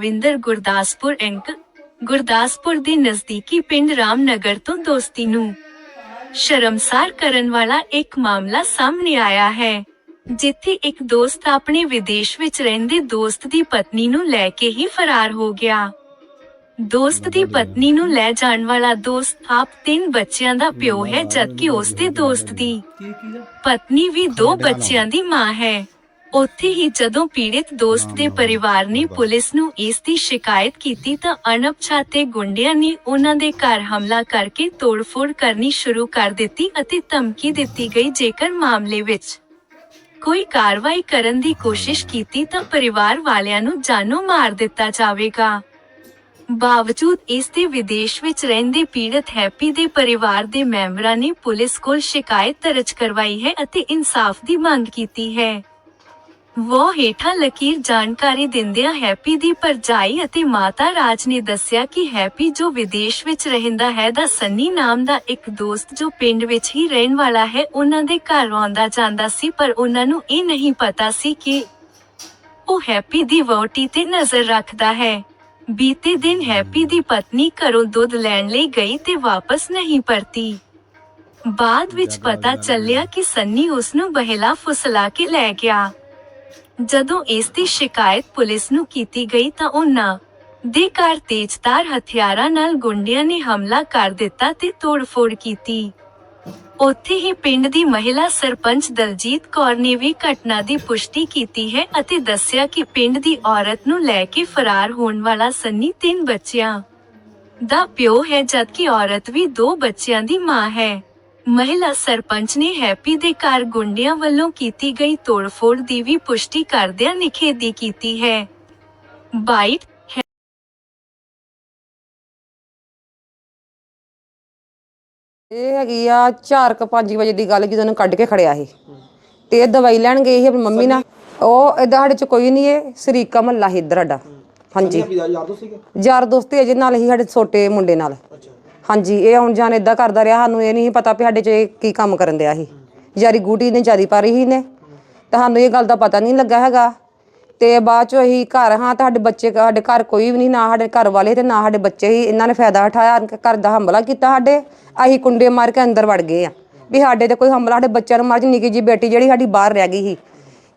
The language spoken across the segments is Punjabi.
ਲਖਵਿੰਦਰ ਗੁਰਦਾਸਪੁਰ ਇੰਕ ਗੁਰਦਾਸਪੁਰ ਦੇ ਨਜ਼ਦੀਕੀ ਪਿੰਡ ਰਾਮਨਗਰ ਤੋਂ ਦੋਸਤੀ ਨੂੰ। ਸ਼ਰਮਸਾਰ ਕਰਨ ਵਾਲਾ ਇੱਕ ਮਾਮਲਾ ਸਾਹਮਣੇ ਆਇਆ ਹੈ ਜਿੱਥੇ ਇੱਕ ਦੋਸਤ ਆਪਣੇ ਵਿਦੇਸ਼ ਵਿੱਚ ਰਹਿੰਦੇ ਦੋਸਤ ਦੀ ਪਤਨੀ ਨੂੰ ਲੈ ਕੇ ਹੀ ਫਰਾਰ ਹੋ ਗਿਆ। ਦੋਸਤ ਦੀ ਪਤਨੀ ਨੂੰ ਲੈ ਜਾਣ ਵਾਲਾ ਦੋਸਤ ਆਪ ਤਿੰਨ ਬੱਚਿਆਂ ਦਾ ਪਿਓ ਹੈ ਜਦਕਿ ਉਸ ਦੇ ਦੋਸਤ ਦੀ ਪਤਨੀ ਵੀ ਦੋ ਬੱਚਿਆਂ ਦੀ ਮਾਂ ਹੈ। ਉੱਥੇ ਹੀ ਜਦੋਂ ਪੀੜਿਤ ਦੋਸਤ ਦੇ ਪਰਿਵਾਰ ਨੇ ਪੁਲਿਸ ਨੂੰ ਇਸ ਦੀ ਸ਼ਿਕਾਇਤ ਕੀਤੀ ਤਾਂ ਅਣਪਛਾਤੇ ਗੁੰਡਿਆਂ ਨੇ ਉਹਨਾਂ ਦੇ ਘਰ ਹਮਲਾ ਕਰਕੇ ਤੋੜਫੋੜ ਕਰਨੀ ਸ਼ੁਰੂ ਕਰ ਦਿੱਤੀ ਅਤੇ ਧਮਕੀ ਦਿੱਤੀ ਗਈ ਜੇਕਰ ਮਾਮਲੇ ਵਿੱਚ ਕੋਈ ਕਾਰਵਾਈ ਕਰਨ ਦੀ ਕੋਸ਼ਿਸ਼ ਕੀਤੀ ਤਾਂ ਪਰਿਵਾਰ ਵਾਲਿਆਂ ਨੂੰ ਜਾਨੋਂ ਮਾਰ ਦਿੱਤਾ ਜਾਵੇਗਾ। ਬਾਵਜੂਦ ਇਸ ਦੇ ਵਿਦੇਸ਼ ਵਿੱਚ ਰਹਿੰਦੇ ਪੀੜਤ ਹੈਪੀ ਦੇ ਪਰਿਵਾਰ ਦੇ ਮੈਂਬਰਾਂ ਨੇ ਪੁਲਿਸ ਕੋਲ ਸ਼ਿਕਾਇਤ ਦਰਜ ਕਰਵਾਈ ਹੈ ਅਤੇ ਇਨਸਾਫ ਦੀ ਮੰਗ ਕੀਤੀ ਹੈ। ਉਹ ਹੇਠਾਂ ਲਕੀਰ ਜਾਣਕਾਰੀ ਦਿੰਦਿਆਂ ਹੈਪੀ ਦੀ ਪਰਜਾਈ ਅਤੇ ਮਾਤਾ ਰਾਜ ਨੇ ਦੱਸਿਆ ਕਿ ਹੈਪੀ ਜੋ ਵਿਦੇਸ਼ ਵਿੱਚ ਰਹਿੰਦਾ ਹੈ ਦਾ ਸੰਨੀ ਨਾਮ ਦਾ ਇੱਕ ਦੋਸਤ ਜੋ ਪਿੰਡ ਵਿੱਚ ਹੀ ਰਹਿਣ ਵਾਲਾ ਹੈ ਉਹਨਾਂ ਦੇ ਘਰ ਆਉਂਦਾ ਜਾਂਦਾ ਸੀ ਪਰ ਉਹਨਾਂ ਨੂੰ ਇਹ ਨਹੀਂ ਪਤਾ ਸੀ ਕਿ ਉਹ ਹੈਪੀ ਦੀ ਵਹੁਟੀ ਤੇ ਨਜ਼ਰ ਰੱਖਦਾ ਹੈ। ਬੀਤੇ ਦਿਨ ਹੈਪੀ ਦੀ ਪਤਨੀ ਘਰੋਂ ਦੁੱਧ ਲੈਣ ਲਈ ਗਈ ਤੇ ਵਾਪਸ ਨਹੀਂ ਪਰਤੀ। ਬਾਅਦ ਵਿੱਚ ਪਤਾ ਚੱਲਿਆ ਕਿ ਸੰਨੀ ਉਸ ਨੂੰ ਬਹਿਲਾ ਫੁਸਲਾ ਕੇ ਲੈ ਗਿਆ। ਜਦੋਂ ਇਸ ਦੀ ਸ਼ਿਕਾਇਤ ਪੁਲਿਸ ਨੂੰ ਕੀਤੀ ਗਈ ਤਾਂ ਉਹਨਾਂ ਦੇ ਘਰ ਤੇਜ਼ਧਾਰ ਹਥਿਆਰਾਂ ਨਾਲ ਗੁੰਡਿਆਂ ਨੇ ਹਮਲਾ ਕਰ ਦਿੱਤਾ ਤੇ ਤੋੜਫੋੜ ਕੀਤੀ। ਉੱਥੇ ਹੀ ਪਿੰਡ ਦੀ ਮਹਿਲਾ ਸਰਪੰਚ ਦਲਜੀਤ ਕੌਰ ਨੇ ਵੀ ਘਟਨਾ ਦੀ ਪੁਸ਼ਟੀ ਕੀਤੀ ਹੈ ਅਤੇ ਦੱਸਿਆ ਕਿ ਪਿੰਡ ਦੀ ਔਰਤ ਨੂੰ ਲੈ ਕੇ ਫਰਾਰ ਹੋਣ ਵਾਲਾ ਸੰਨੀ ਤਿੰਨ ਬੱਚਿਆਂ ਦਾ ਪਿਓ ਹੈ, ਜਦਕਿ ਔਰਤ ਵੀ ਦੋ ਬੱਚਿਆਂ ਦੀ ਮਾਂ ਹੈ। ਮਹਿਲਾ ਸਰਪੰਚ ਨੇ ਹੈਪੀ ਦੇ ਘਰ ਗੁੰਡਿਆਂ ਵੱਲੋਂ ਕੀਤੀ ਗਈ ਤੋੜਫੋੜ ਦੀ ਵੀ ਪੁਸ਼ਟੀ ਕਰਦਿਆਂ ਨਿਖੇਧੀ ਕੀਤੀ ਹੈ। ਬਾਈਟ ਇਹ ਹੈਗੀ ਆ 4 ਕ 5 ਵਜੇ ਦੀ ਗੱਲ ਜਦੋਂ ਉਹਨੂੰ ਕੱਢ ਕੇ ਖੜਿਆ ਸੀ ਤੇ ਇਹ ਦਵਾਈ ਲੈਣ ਗਈ ਸੀ ਆਪਣੀ ਮੰਮੀ ਨਾਲ। ਉਹ ਇਹਦਾ ਸਾਡੇ ਚ ਕੋਈ ਨਹੀਂ ਇਹ ਸਰੀਕਾ ਮਹੱਲਾ ਸੀ ਇੱਧਰ ਸਾਡਾ। ਹਾਂਜੀ। ਯਾਰ ਦੋ ਸੀਗੇ? ਯਾਰ ਦੋਸਤੀ ਅਜੇ ਨਾਲ ਹੀ ਸਾਡੇ ਛੋਟੇ ਮੁੰਡੇ ਨਾਲ। ਅੱਛਾ। ਹਾਂਜੀ, ਇਹ ਹੁਣ ਜਾਣ ਇਦਾਂ ਕਰਦਾ ਰਿਹਾ, ਸਾਨੂੰ ਇਹ ਨਹੀਂ ਪਤਾ ਵੀ ਸਾਡੇ ਚ ਇਹ ਕੀ ਕੰਮ ਕਰਨ ਦਿਆ ਸੀ। ਯਾਰੀ ਗੂਟੀ ਨੇ ਜਾਰੀ ਪਾ ਰਹੀ ਨੇ ਤੁਹਾਨੂੰ ਇਹ ਗੱਲ ਦਾ ਪਤਾ ਨਹੀਂ ਲੱਗਾ ਹੈਗਾ। ਤੇ ਬਾਅਦ ਚ ਅਸੀਂ ਘਰ, ਹਾਂ ਤੁਹਾਡੇ ਬੱਚੇ, ਸਾਡੇ ਘਰ ਕੋਈ ਵੀ ਨਹੀਂ, ਨਾ ਸਾਡੇ ਘਰ ਵਾਲੇ ਤੇ ਨਾ ਸਾਡੇ ਬੱਚੇ ਹੀ ਇਹਨਾਂ ਨੇ ਫਾਇਦਾ ਉਠਾਇਆ, ਘਰ ਦਾ ਹਮਲਾ ਕੀਤਾ ਸਾਡੇ। ਅਸੀਂ ਕੁੰਡੇ ਮਾਰ ਕੇ ਅੰਦਰ ਵੜ ਗਏ ਆ। ਵੀ ਸਾਡੇ ਤੇ ਕੋਈ ਹਮਲਾ, ਸਾਡੇ ਬੱਚਿਆਂ ਨੂੰ ਮਾਰ ਜੀ ਨਿੱਕੀ ਜੀ ਬੇਟੀ ਜਿਹੜੀ ਸਾਡੀ ਬਾਹਰ ਰਹਿ ਗਈ ਸੀ।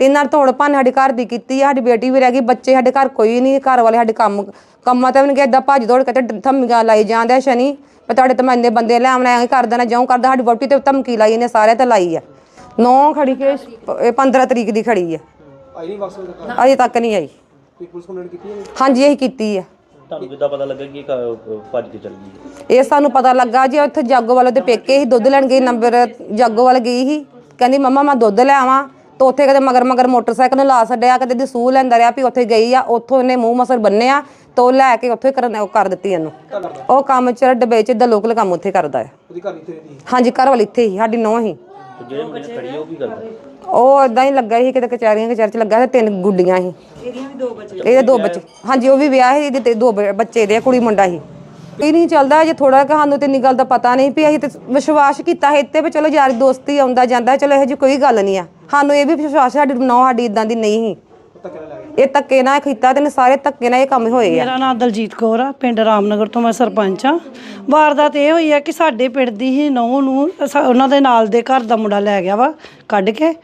ਤੇ ਨਾਲ ਧੋੜ ਭੰਨ ਸਾਡੇ ਘਰ ਦੀ ਕੀਤੀ ਆ ਸਾਡੀ ਬੇਟੀ ਵੀ ਰਹਿ ਗਈ ਬੱਚੇ ਸਾਡੇ ਘਰ ਕੋਈ ਨਹੀਂ ਘਰ ਵਾਲੇ ਸਾਡੇ ਕੰਮ ਕੰਮਾਂ ਤੇ ਵੀ ਨਹੀਂ ਏਦਾਂ ਭੱਜ ਦੌੜ ਕੇ ਤੇ ਧਮਕੀਆਂ ਲਾਈ ਜਾਂਦੇ ਆ ਸ਼ਨੀ ਪਰ ਤੁਹਾਡੇ ਤੇ ਮੈਂ ਇੰਨੇ ਬੰਦੇ ਲੈ ਆਉਣਾ ਐਂ ਕਰ ਦੇਣਾ ਜਿਉਂ ਕਰਦਾ ਸਾਡੀ ਵੋਟੀ ਤੇ ਧਮਕੀ ਲਾਈ ਇਹਨੇ ਸਾਰੇ ਤੇ ਲਾਈ ਆ। ਨੌ ਖੜੀ ਕੇ ਇਹ 15 ਤਰੀਕ ਦੀ ਖੜੀ ਆ। ਆਈ ਨਹੀਂ ਵਾਪਸ ਤੱਕ ਅਜੇ ਤੱਕ ਨਹੀਂ ਆਈ। ਕੋਈ ਪੁਲਿਸ ਕੰਪਲੇਂਟ ਕੀਤੀ ਹੈ? ਹਾਂਜੀ ਇਹੀ ਕੀਤੀ ਆ। ਤੁਹਾਨੂੰ ਕਿੱਦਾਂ ਪਤਾ ਲੱਗਾ ਕਿ ਇਹ ਕ- ਭੱਜ ਕੇ ਚੱਲ ਗਈ ਇਹ ਸਾਨੂੰ ਪਤਾ ਲੱਗਾ ਜੀ ਉੱਥੇ ਜਾਗੋ ਵਾਲੇ ਦੇ ਪੇਕੇ ਹੀ ਦੁੱਧ ਲੈਣ ਗਈ ਨੰਬਰ ਜਾਗੋ ਵਾਲ ਗਈ ਸੀ। ਕਹਿੰਦੀ ਮੰਮਾ ਮੈਂ ਦੁੱਧ ਲੈ ਆਵਾਂ। ਤਾਂ ਉੱਥੇ ਕਦੇ ਮਗਰ ਮਗਰ ਮੋਟਰਸਾਈਕਲ ਨੂੰ ਲਾ ਛੱਡਿਆ ਕਦੇ ਦੀ ਸੂਹ ਲੈਂਦਾ ਰਿਹਾ ਵੀ ਉੱਥੇ ਗਈ ਆ ਉੱਥੋਂ ਇਹਨੇ ਮੂੰਹ ਮਸਰ ਬੰਨਿਆ ਤਾਂ ਉਹ ਲੈ ਕੇ ਉੱਥੇ ਕਰਨ ਉਹ ਕਰ ਦਿੱਤੀ ਇਹਨੂੰ। ਉਹ ਕੰਮ ਚ ਡੱਬੇ ਚ ਦਾ ਲੋਕਲ ਕੰਮ ਉੱਥੇ ਕਰਦਾ ਹੈ। ਉਹਦੀ ਘਰ ਇੱਥੇ ਰਹਿੰਦੀ ਹਾਂਜੀ ਘਰ ਵਾਲੀ ਇੱਥੇ ਹੀ ਸਾਡੀ ਨੌਂ ਹੀ। ਤੇ ਜਿਹੜੇ ਮੁੰਡੇ ਖੜੀ ਆ ਉਹ ਕੀ ਕਰਦਾ? ਉਹ ਇਦਾਂ ਹੀ ਲੱਗਾ ਸੀ ਕਿਤੇ ਕਚਹਿਰੀਆਂ ਕਚਹਿਰੀ ਚ ਲੱਗਾ ਸੀ ਤਿੰਨ ਗੁੱਡੀਆਂ ਸੀ। ਇਹਦੀਆਂ ਵੀ ਦੋ ਬੱਚੇ ਇਹਦੇ ਦੋ ਬੱਚੇ ਹਾਂਜੀ ਉਹ ਵੀ ਵਿਆਹ ਸੀ ਇਹਦੇ ਤੇ ਦੋ ਬ- ਬੱਚੇ ਦੇ ਕੁੜੀ ਮੁੰਡਾ ਸੀ। ਇਹ ਨਹੀਂ ਚੱਲਦਾ ਜੇ ਥੋੜਾ ਕਿ ਸਾਨੂੰ ਤੇ ਇੰਨੀ ਗੱਲ ਦਾ ਪਤਾ ਨਹੀਂ ਵੀ ਅਸੀਂ ਤੇ ਵਿਸ਼ਵਾਸ ਕੀਤਾ ਹੈ ਇੱਥੇ ਵੀ ਚਲੋ ਯਾਰੀ ਦੋਸਤੀ ਆਉਂਦਾ ਜਾਂਦਾ ਚਲੋ ਇਹੋ ਜਿਹੀ ਕੋਈ ਗੱਲ ਨਹੀਂ ਆ। ਸਾਨੂੰ ਇਹ ਵੀ ਵਿਸ਼ਵਾਸ ਸਾਡੀ ਨੌ ਸਾਡੀ ਇਦਾਂ ਦੀ ਨਹੀਂ ਸੀ। ਇਹ ਧੱਕੇ ਨਾਲ ਕੀਤਾ ਤੇ ਸਾਰੇ ਧੱਕੇ ਨਾਲ ਇਹ ਕੰਮ ਹੋਏ ਆ। ਮੇਰਾ ਨਾਮ ਦਲਜੀਤ ਕੌਰ ਆ, ਪਿੰਡ ਰਾਮਨਗਰ ਤੋਂ ਮੈਂ ਸਰਪੰਚ ਆ। ਵਾਰਦਾਤ ਇਹ ਹੋਈ ਆ ਕਿ ਸਾਡੇ ਪਿੰਡ ਦੀ ਹੀ ਨੌਂ ਨੂੰ ਸ- ਉਹਨਾਂ ਦੇ ਨਾਲ ਦੇ ਘਰ ਦਾ ਮੁੰਡਾ ਲੈ ਗਿਆ ਵਾ ਕੱਢ ਕੇ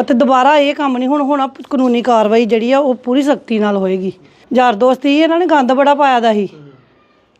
ਅਤੇ ਦੁਬਾਰਾ ਇਹ ਕੰਮ ਨਹੀਂ ਹੁਣ, ਹੋਣਾ ਕਾਨੂੰਨੀ ਕਾਰਵਾਈ ਜਿਹੜੀ ਆ ਉਹ ਪੂਰੀ ਸਖਤੀ ਨਾਲ ਹੋਏਗੀ। ਯਾਰ ਦੋਸਤੀ ਇਹਨਾਂ ਨੇ ਗੰਦ ਬੜਾ ਪਾਇਆ ਦਾ ਸੀ।